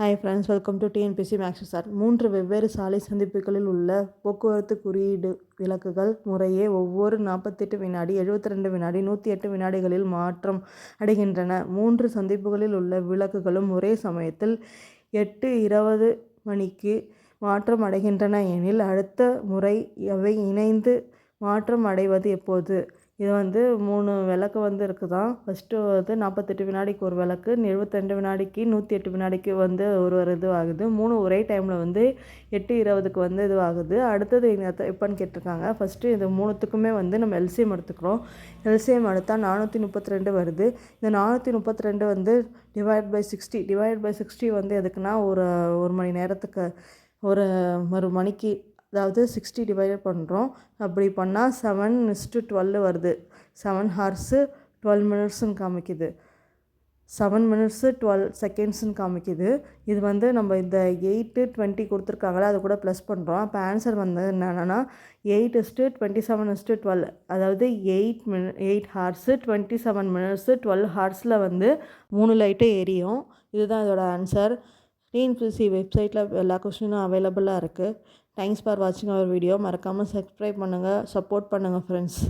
Hi friends welcome to TNPSC maths sir மூன்று வெவ்வேறு சாலை சந்திப்புகளில் உள்ள போக்குவரத்து குறியீடு விளக்குகள் முறையே ஒவ்வொரு நாற்பத்தெட்டு வினாடி எழுபத்தி ரெண்டு வினாடி நூற்றி எட்டு வினாடிகளில் மாற்றம் அடைகின்றன. மூன்று சந்திப்புகளில் உள்ள விளக்குகளும் ஒரே சமயத்தில் எட்டு இருபது மணிக்கு மாற்றம் அடைகின்றன எனில் அடுத்த முறை அவை இணைந்து மாற்றம் அடைவது எப்போது? இது வந்து மூணு விளக்கு வந்து இருக்குதான். ஃபஸ்ட்டு வந்து நாற்பத்தெட்டு வினாடிக்கு ஒரு விளக்கு எழுபத்திரெண்டு வினாடிக்கு நூற்றி எட்டு வினாடிக்கு வந்து ஒரு ஒரு இது ஆகுது. மூணு ஒரே டைமில் வந்து எட்டு இருபதுக்கு வந்து இது ஆகுது. அடுத்தது எப்போன்னு கேட்டிருக்காங்க. ஃபஸ்ட்டு இது மூணுத்துக்குமே வந்து நம்ம எல்சிஎம் எடுத்துக்கிறோம். எல்சிஎம் எடுத்தால் நானூற்றி முப்பத்தி ரெண்டு வருது. இந்த நானூற்றி முப்பத்தி ரெண்டு வந்து divide by sixty divide by sixty வந்து எதுக்குன்னா ஒரு ஒரு மணி நேரத்துக்கு ஒரு ஒரு மணிக்கு அதாவது சிக்ஸ்டி டிவைடட் பண்ணுறோம் அப்படி பண்ணால் செவன் இஸ்ட்டு டுவெல் வருது. செவன் ஹார்ஸு டுவெல் மினிட்ஸுன்னு காமிக்குது. செவன் மினிட்ஸு டுவெல் செகண்ட்ஸுன்னு காமிக்குது. இது வந்து நம்ம இந்த எயிட்டு டுவெண்ட்டி கொடுத்துருக்காங்களே அதை கூட ப்ளஸ் பண்ணுறோம் அப்போ ஆன்சர் வந்து என்னென்னா eight is to twenty seven is to twelve அதாவது eight mini eight hours twenty seven minutes twelve ஹார்ஸில் வந்து மூணு லைட்டு எரியும். இதுதான் இதோட ஆன்சர் டிஎன்பிசி வெப்சைட்டில் எல்லா கொஸ்டினும் அவைலபிளாக இருக்குது தேங்க்ஸ் ஃபார் வாட்சிங் அவர் வீடியோ மறக்காமல் சப்ஸ்கிரைப் பண்ணுங்கள் சப்போர்ட் பண்ணுங்கள் ஃப்ரெண்ட்ஸ்